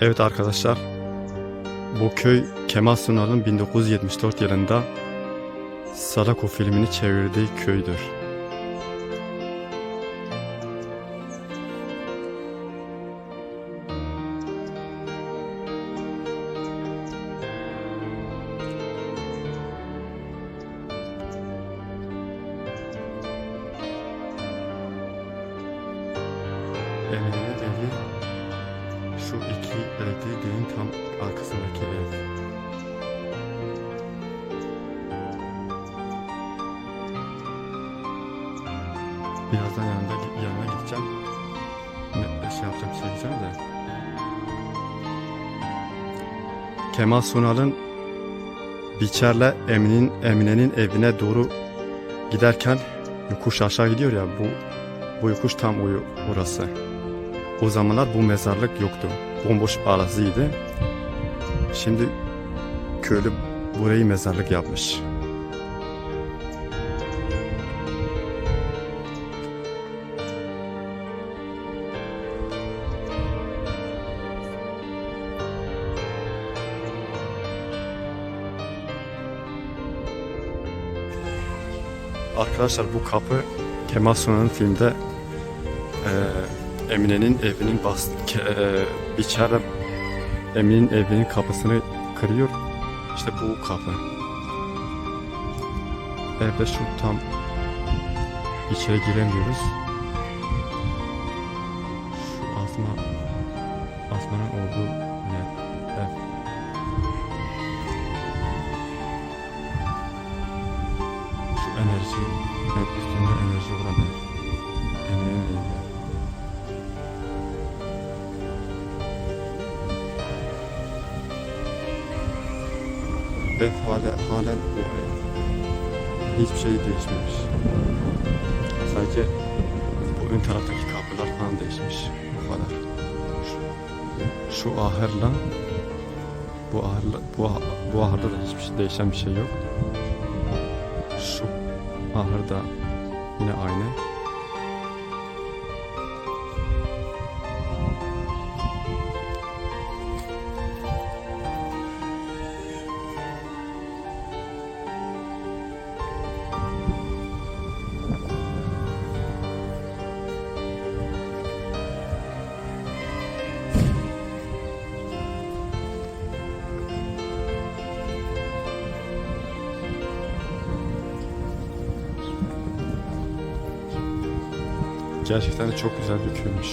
Evet arkadaşlar, bu köy Kemal Sunal'ın 1974 yılında Sadako filmini çevirdiği köydür. Evi şu iki belediyenin tam arkasındaki ev. Birazdan yanında yanına gideceğim. Ne şey yapacağım, söyleyeceğim de. Kemal Sunal'ın Biçer'le Emine'nin Emine'nin evine doğru giderken yokuş aşağı gidiyor ya bu bu yokuş tam uyu orası. O zamanlar bu mezarlık yoktu. Bomboş araziydi. Şimdi köylü burayı mezarlık yapmış. Arkadaşlar bu kapı Kemal Sunal'ın filmde eee, Emine'nin evinin bas eee, biçare Emine'nin evinin kapısını kırıyor. İşte bu kapı. Evde şu tam içeri giremiyoruz. Şu asma asmanın olduğu yer. Ev. Şu enerji, hep üstünde enerji olan Ev hala, halen. Hiçbir şey değişmemiş. Sadece bu ön taraftaki kapılar falan değişmiş. Bu kadar. Şu, şu ahırla bu ahırla bu, ah- bu ahırda da hiçbir şey değişen bir şey yok. Şu ahır da yine aynı. Gerçekten de çok güzel köymüş.